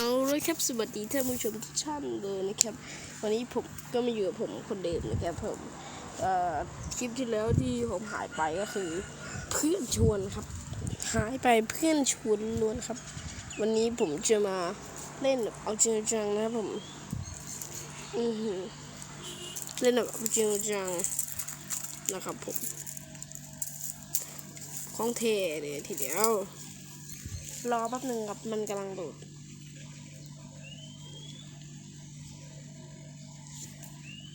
เอาเลยครับสวัสดีท่านผู้ชมทุกท่านเลยนะครับ วันนี้ผมก็มาอยู่กับผมคนเดิมนะครับผมคลิปที่แล้วที่ผมหายไปก็คือ เพื่อนชวนครับ หายไปเพื่อนชวนล้วนครับ วันนี้ผมจะมาเล่นแบบเอาจริงจังนะครับผมอือหือเล่นแบบเอาจริงจังนะครับผมของเทเลยทีเดียวรอแป๊บหนึ่งครับมันกำลังโดด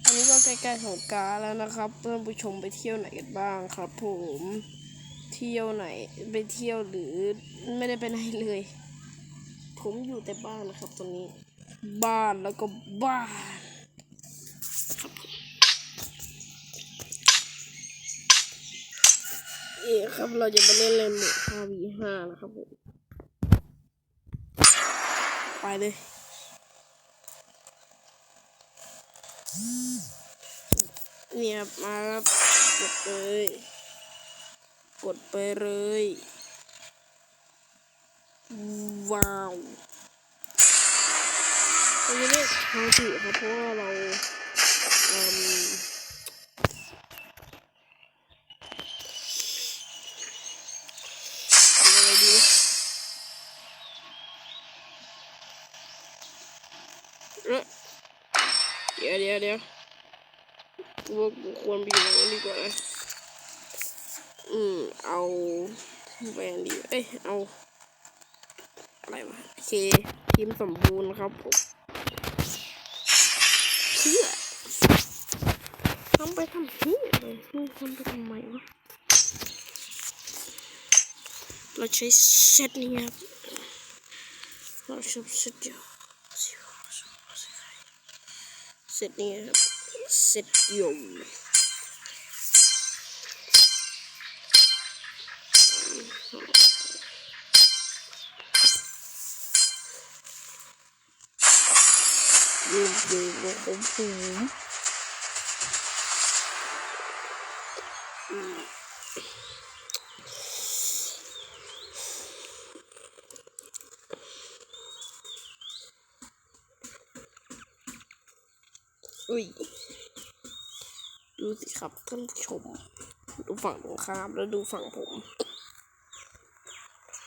อันนี้ ก็ใกล้ๆของการแล้วนะครับท่านผู้ชมไปเที่ยวไหนกันบ้างครับ ผมเที่ยวไหนไปเที่ยวหรือไม่ได้ไปไหนเลย ผมอยู่แต่บ้านนะครับตอนนี้ บ้านแล้วก็บ้านครับเอ๊ครับเราจะมาเล่นเล่นหมด 5v5 นะครับผมไปเลย เนี่ยมาครับกดเลย กดไปเลย ว้าวเราจะเรียทางถือครับเพราะว่าเราเอ่มเดี๋ยวเดี๋ยวเดี๋ยว กูว่ากูควรไปอยู่ตรงนั้นดีกว่านะอืม เอาแบรนดีเอ้ย เอา อะไรวะโอเคทีมสมบูรณ์ครับผมเพื่อทำไปทำเพื่เลยมึงทำไปทำไมวะ เราใช้เซตนี้ครับ เราชอบเซตเดียวเซตนี้ครับ เสร็จอยู่ยืน ดูสิครับท่านผู้ชม ดูฝั่งตรงข้ามแล้วดูฝั่งผม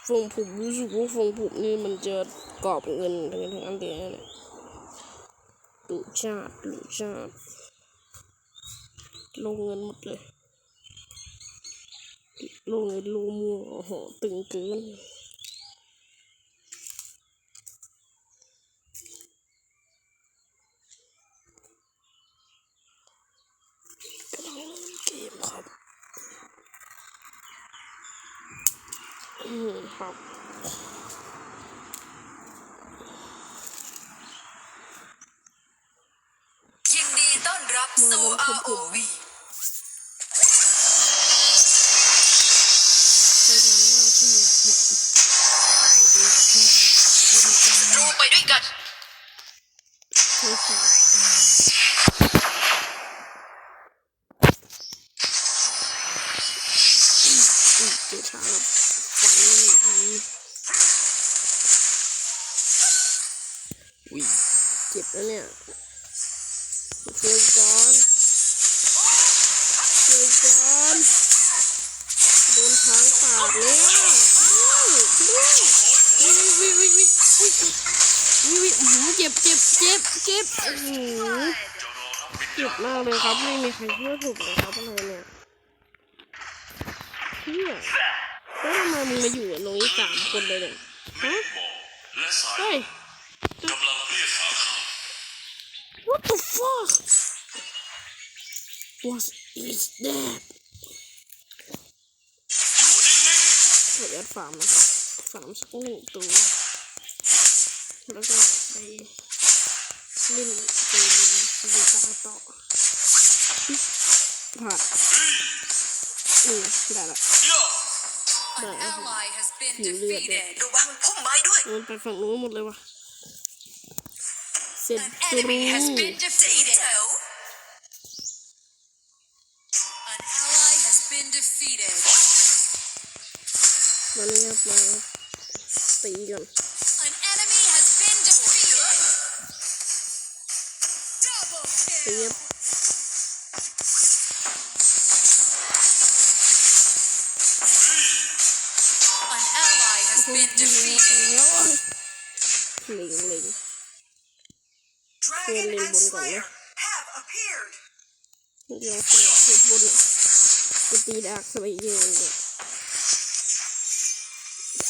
ฝั่งผมรู้สึกว่าฝั่งผมนี่มันจะกอบเงินทั้งทั้งอันเดียวเลยดูชาติดูชาติลงเงินหมดเลยลงเงินลงมัวโอ้โหตึงเกิน แล้ววยด้วยวิววิววิววิววิววิวอื้อหือเจ็บเจ็บเจ็บเจ็บโอ้โหเจ็บมากเลยครับไม่มีใครช่วยผมเลยครับอะไรเนี่ยเฮียแล้วทำไมมึงมาอยู่กับตรงนี้สามคนเลยเนี่ยฮะเฮ้ยกำลังเรียกหาข้า what the fuck what is that ขอยัดฟาร์มนะครับฟาร์มสักหนึ่งตัว แล้วก็ไปเล่นเกมยูตาต่อผ่านนี่ได้ละได้แล้ว ally has been Hiểu lượt defeated ระวังพุ่มไม้ด้วยมันไปฝั่งนู้นหมดเลยวะเสร็จ An ตรู enemy has been สี defeated แถว An ally has been defeated มานี่ครับมาครับตีกัน An enemy has been defeated Bana yapma. Bayılıyorum. Bayım. Link, link. Dragon and Slayer have appeared. เดี๋ยวเสียเสียบนกูตีดักสบายเย็นเลย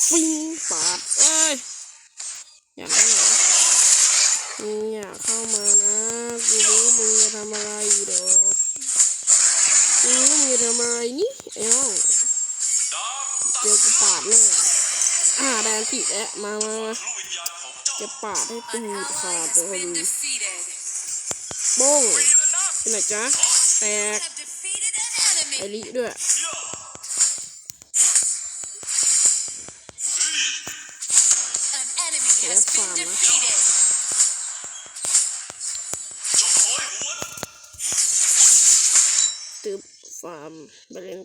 ฟิงปาดเอ้ยอยากได้เหรอมึงอย่าเข้ามานะกูรู้มึงจะทำอะไรอยู่ดอกกูรู้มึงจะทำอะไรนี่ไอ้าเจอกูปาดแน่อ่าแดนติแล้วมามามาจะปาดให้ตูดขาดเลยโบ้งเป็นไหนจ๊ะแตกไอริด้วย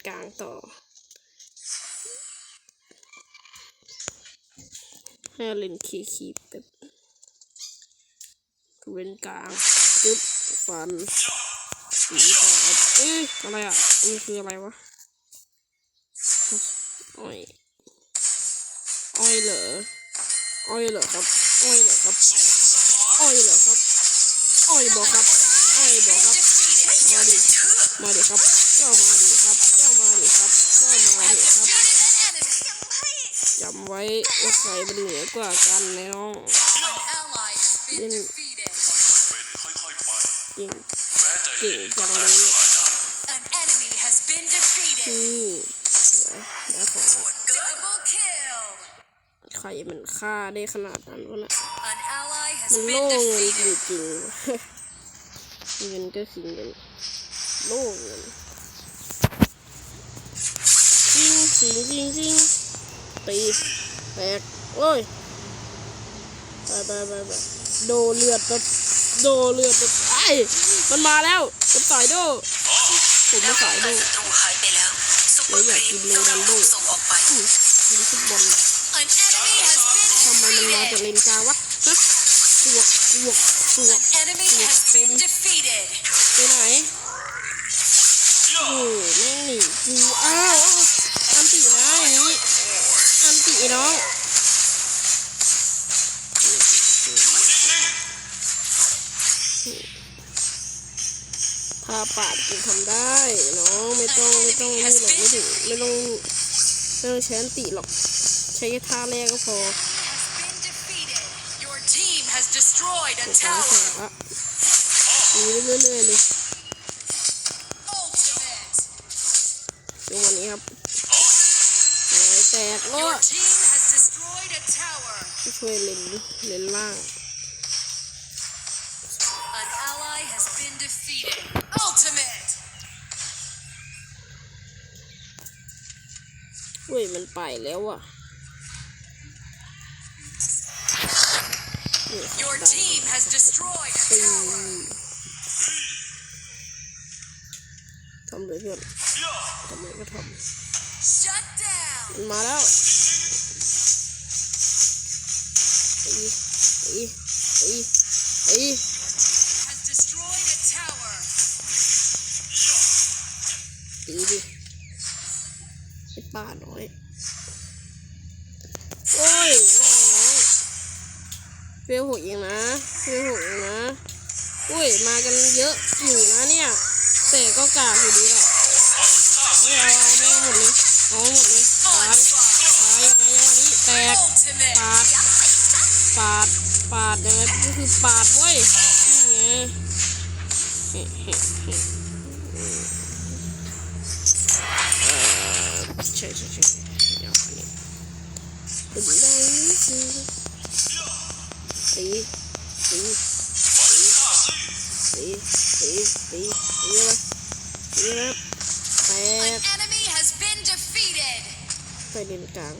กลางต่อให้เล่นคีคีแบบเล่นกลางตึบฟันสีต่อเอ้ยอะไรอะนี่คืออะไรวะอ้อยอ้อยเหรออ้อยเหรอครับอ้อยเหรอครับอ้อยเหรอครับอ้อยบอกครับอ้อยบอกครับมาดิมาดิครับก็มา ก็มาดิครับจำไว้ว่าใครเป็นเหนือกว่ากันในน้อง An ally has been Then- defeated. เป็นค่อยๆไปจริงแม้ใจเก่งจังเลยนี่เดี๋ยนะขอ Double kill. ใครมันฆ่าได้ขนาดนั้นวะนะมันโล่เงินจริงๆเงินก็สิงเงินโล่เงิน จริงสิงจริงจริงตีแตกโอ้ยไปไปไปไปโดเลือดแบบโดเลือดแบบไอ้มันมาแล้วมันต่อยโดผมไม่ต่อยโดศัตรูหายไปแล้วซุปเปอร์แล้วอยากกินโลนันโดกินฟุตบอลทำไมมันมาจากเลนกาวะฮะสวกสวกสวก An enemy has been defeated. ไปไหนโอ้แม่งหนีกูอ้าวอันตินะอย่างนี้ อันติน้องถ้าปาดกูทำได้น้องไม่ต้องไม่ต้องนี่หรอกไม่ถึงไม่ต้องไม่ต้องใช้อันติหรอก ใช้แค่ท่าแรกก็พอ Has been defeated. Your team has destroyed a สองแส tower. นละมีเรื่อยๆเลยจังหวะนี้ครับหายแตกโล Your ด ช่วยเล่นเล่นล่าง An ally has been defeated. Ultimate. เว้ยมันไปแล้วอะนี่ Your ได้ team has destroyed a ตี tower. ทำเลยเพื่อนเย่าทำเลยก็ท Shut down. ำมันมาแล้ว ตีตีตีตีดิไอ้ป้าน้อยโอ้ยน้องเฟลหกเองนะเฟลหกเองนะอุ้ยมากันเยอะอยู่นะเนี่ยแต่ก็กากอยู่ดีแหละไม่เอาเอาแม่หมดเลยเอาหมดเลยตายตายยังไงยังวันนี้แตกปาดปาด ปาดยังไงก็คือปาดเว้ยนี่ไงเฮ้เฮ้เฮ้อืมเอ่อใช่ใช่ใช่เดี๋ยวอันนี้เป็นไรคือตีตีตีตีตีตีตีเลยตีเลยแต An ก enemy has been defeated. ไปเลนกลาง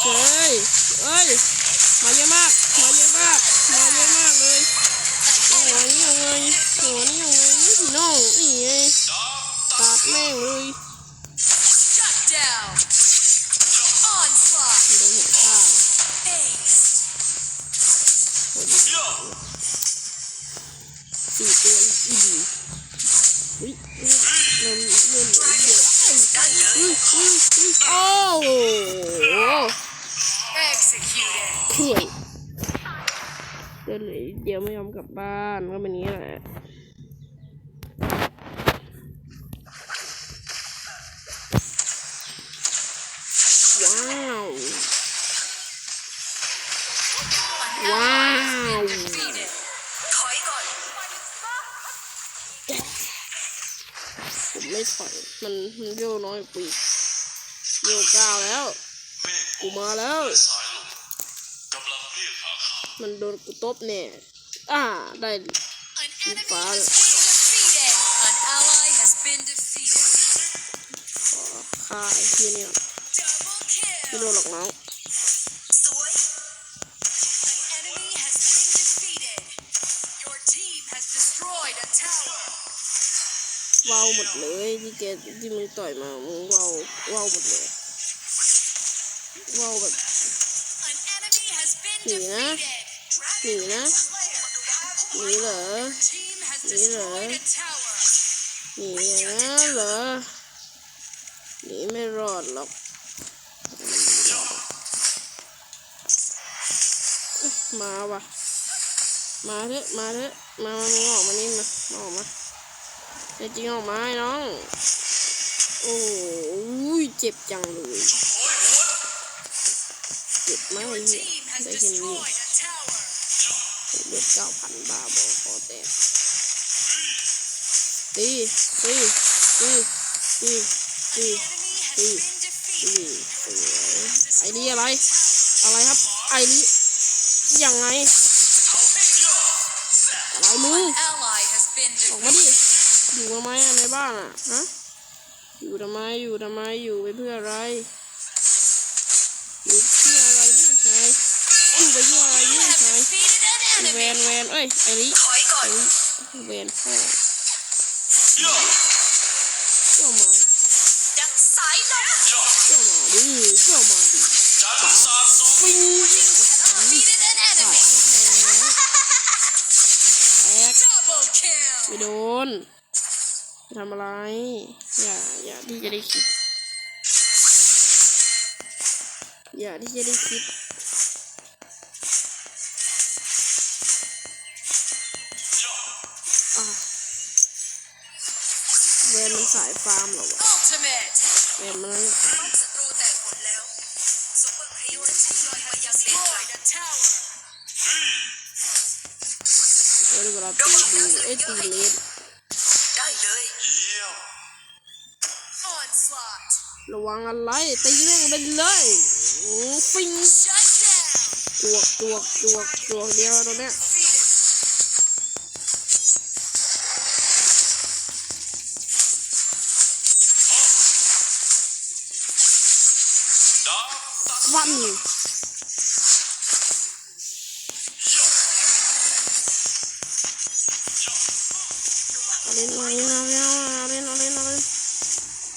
เฮ้ย เอ้ยมาเยอะมากมาเยอะมากมาเยอะมากเลยโอ้โหนี่ยังไงโอ้โหนี่ยังไงนี่พี่น้องนี่ไงตัดดแม่งเลย กียวไม่ยอมกลับบ้านก็เป็นนี้แหละว้าวว้าวผมไม่ถอยมันมันเยอน้อยปีเยอเก้าแล้วกูมาแล้ว มันโดนกูตบเนี่ย อ่าได้ฟ้าขอฆ่าไอ้ที่นี่ไม่โดนหรอกน้องว้าวหมดเลยที่แกที่มึงต่อยมามึงว้าวว้าวหมดเลยว้าวแบบหนีนะหนีนะ หนีเหรอหนีเหรอหนีอย่างนั้เหรอหนีไม่รอดหรอกมาว่ะ มาเถอะมาเถอะมามาออกมานี่มาออกมาจริงออกมาไอ้น้อง โอ้ยเจ็บจังเลย เจ็บมากเลยได้แค่นี้ เด็ดเก้าพันบาบอคอแตกตีตีตีตีตีตีตีสวยไอ้นี่อะไร อะไรครับ ไอ้นี่ยังไงอะไรมึงบอกมาดิอยู่ทำไมอะไรบ้างอะฮะอยู่ทำไมอยู่ทำไมอยู่ไปเพื่ออะไรอยู่เพื่ออะไรนี่ใช่อยู่ไปเพื่ออะ เวนเวนเอ้ยไอริเวนพ่อเจ้ามาดิดังสายลมเจ้ามาดิเจ้ามาดิดังสาสองปิ้งไม่โดนทำอะไร อย่า อย่าที่จะได้คิด อย่าที่จะได้คิด เวนมันสายฟาร์มหรอวะเวนมันเวนเวลาตีดูเอ้ตีเลสระวังอะไรตีเรื่งไปเลยฟิงจวกจวกจวกจวเดียวตรงเนี้ย เล่นมาเล่นมาเล่นมาเล่นมาเล่นมาเล่น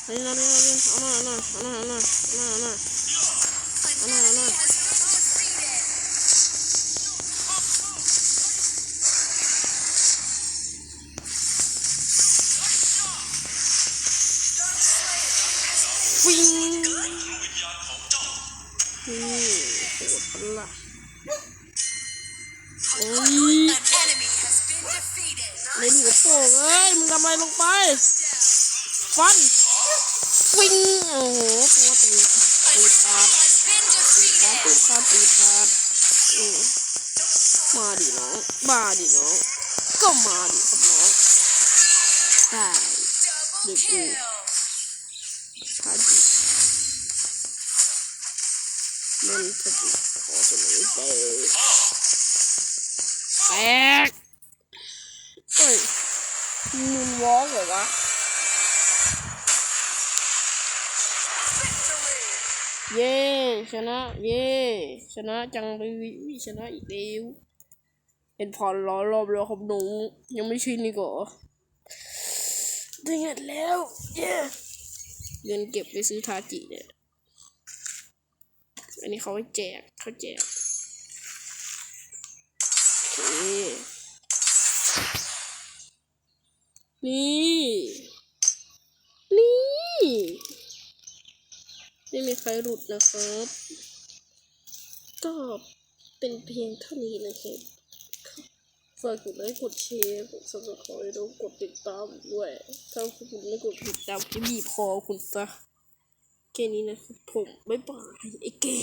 เล่นมาเล่นมาเล่นเอามาเอามาเอามาเอามาเอามาเอามาเอามาเอามาฟิงนี่โหดปะล่ะโอ้ยเล่นหัว โป่งเอ้ย มึงทำอะไรลงไป ฟันฟิงโอ้โห ตัวตีตีขาด Has been ขาดตีขาดตีขาดอืมมาดิน้องมาดิน้อง ก็มาดิครับน้องได้ Double Được kill. ทาจิเล่นสติขอเสนอไปแตกเฮ้ยมุนวอล์ก เหรอวะเย้ชนะเย้ชนะจังเลยชนะอีกแล้วเป็นพรร้อรอบแล้วครับหนูยังไม่ชินนี่ก่อได้เงินแล้วเย้เงินเก็บไปซื้อทาจิเนี่ยอันนี้เขาให้แจกเขาแจกโอเค นี่ นี่ ไม่มีใครหลุดนะครับ ก็เป็นเพียงเท่านี้นะครับฝากกดไลค์กดแชร์กดซับสไครต์แล้วกดติดตามด้วย ถ้าคุณไม่กดติดตามจะบีบคอคุณซะแค่นี้นะครับผม บ๊ายบายไอ้เก๋